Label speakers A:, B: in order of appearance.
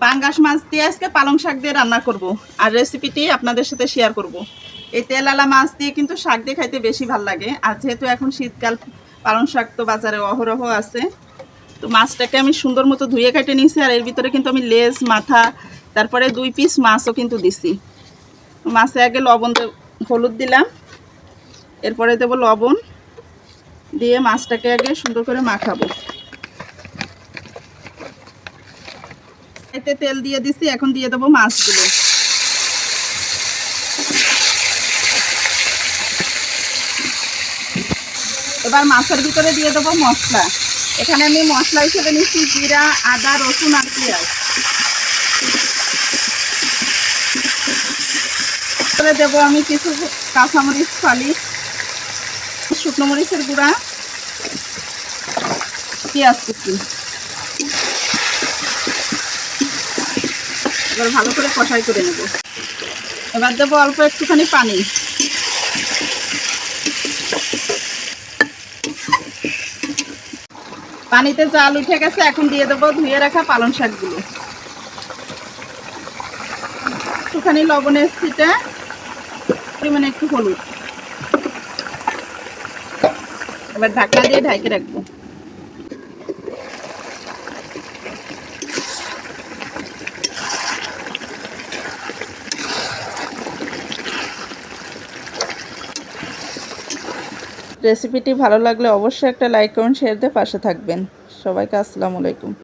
A: পাঙ্গাস মাছ দিয়ে আজকে পালং শাক দিয়ে রান্না করব। আর রেসিপিটি আপনাদের সাথে শেয়ার করব। এই তেলালা মাছ দিয়ে কিন্তু শাক দিয়ে খাইতে বেশি ভালো লাগে। আর যেহেতু এখন শীতকাল, পালং শাক তো বাজারে অহরহ আছে। তো মাছটাকে আমি সুন্দর মতো ধুয়ে কেটে নিয়েছি। আর এর ভিতরে কিন্তু আমি লেজ, মাথা, তারপরে দুই পিস মাছও কিন্তু দিছি। মাছে আগে লবণ হলুদ দিলাম। এরপরে দেবো লবণ। দিয়ে মাছটাকে আগে সুন্দর করে মাখাবো। এতে তেল দিয়ে দিছি, এখন দিয়ে দেবো মাছগুলো। এবার মাছের ভিতরে দিয়ে দেবো মশলা। এখানে আমি মশলা হিসেবে নিচ্ছি জিরা, আদা, রসুন আর পেঁয়াজ। তারপরে দেবো আমি কিছু কাঁচামরিচ ফালি শুকনো মরিচের গুঁড়া, পেঁয়াজ কুচি। এবার ভালো করে কষাই করে নেব। এবার দেবো অল্প একটুখানি পানি। পানিতে জাল উঠে গেছে, এখন দিয়ে দেবো ধুয়ে রাখা পালং শাকগুলো। একটুখানি লবণের ছিটে পরিমাণে একটু হলুদ। এবার ঢাকা দিয়ে ঢাকে রাখব। রেসিপিটি ভালো লাগলে অবশ্যই একটা লাইক করুন শেয়ার দিয়ে পাশে থাকবেন। সবাইকে আসসালামু আলাইকুম।